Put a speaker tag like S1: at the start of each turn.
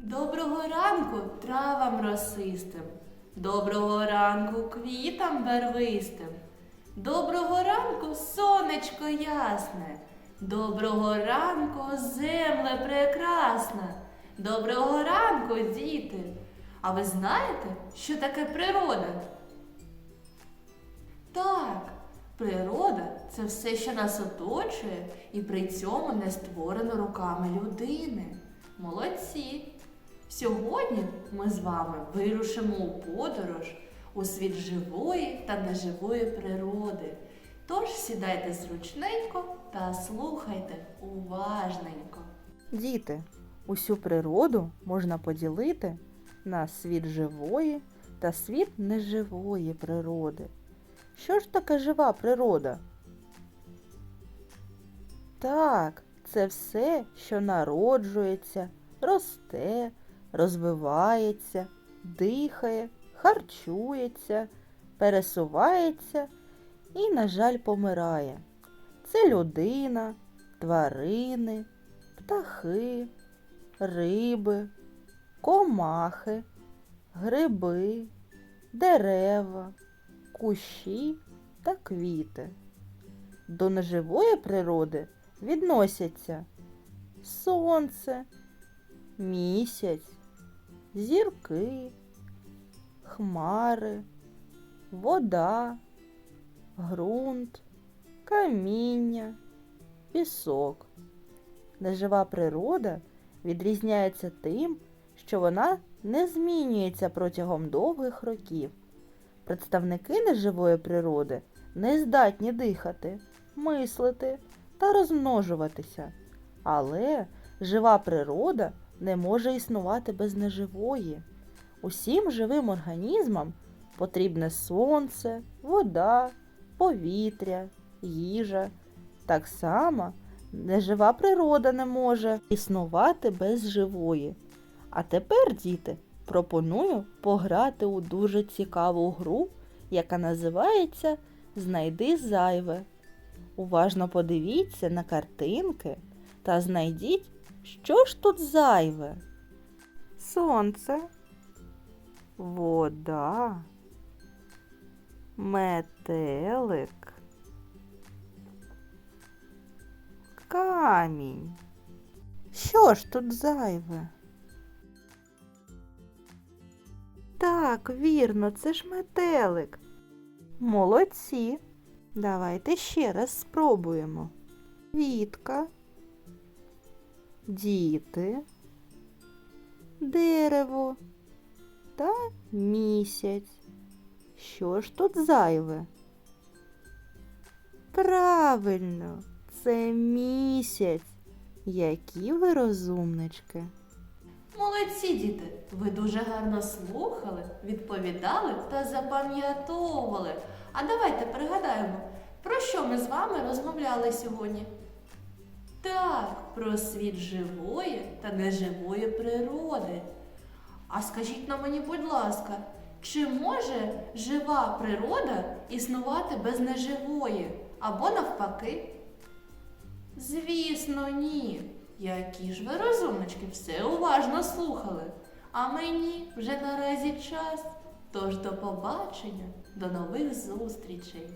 S1: Доброго ранку травам росистим, доброго ранку квітам барвистим, доброго ранку сонечко ясне, доброго ранку земле прекрасна, доброго ранку, діти. А ви знаєте, що таке природа? Так, природа це все, що нас оточує, і при цьому не створено руками людини. Молодці! Сьогодні ми з вами вирушимо у подорож у світ живої та неживої природи. Тож сідайте зручненько та слухайте уважненько.
S2: Діти, усю природу можна поділити на світ живої та світ неживої природи. Що ж таке жива природа? Так, це все, що народжується, росте, розвивається, дихає, харчується, пересувається і, на жаль, помирає. Це людина, тварини, птахи, риби, комахи, гриби, дерева, кущі та квіти. До неживої природи відносяться сонце, місяць, зірки, хмари, вода, ґрунт, каміння, пісок. Нежива природа відрізняється тим, що вона не змінюється протягом довгих років. Представники неживої природи не здатні дихати, мислити та розмножуватися. Але жива природа не може існувати без неживої. Усім живим організмам потрібне сонце, вода, повітря, їжа. Так само нежива природа не може існувати без живої. А тепер, діти, пропоную пограти у дуже цікаву гру, яка називається Знайди зайве. Уважно подивіться на картинки та знайдіть, що ж тут зайве. Сонце, вода, метелик, камінь. Що ж тут зайве? Так, вірно, це ж метелик. Молодці. Давайте ще раз спробуємо. Вітка, діти, дерево та місяць. Що ж тут зайве? Правильно, це місяць. Які ви розумнички.
S1: Молодці, діти! Ви дуже гарно слухали, відповідали та запам'ятовували. А давайте пригадаємо, про що ми з вами розмовляли сьогодні? Так, про світ живої та неживої природи. А скажіть на мені, будь ласка, чи може жива природа існувати без неживої або навпаки? Звісно, ні. Які ж ви розумнички, все уважно слухали. А мені вже наразі час. Тож до побачення, до нових зустрічей.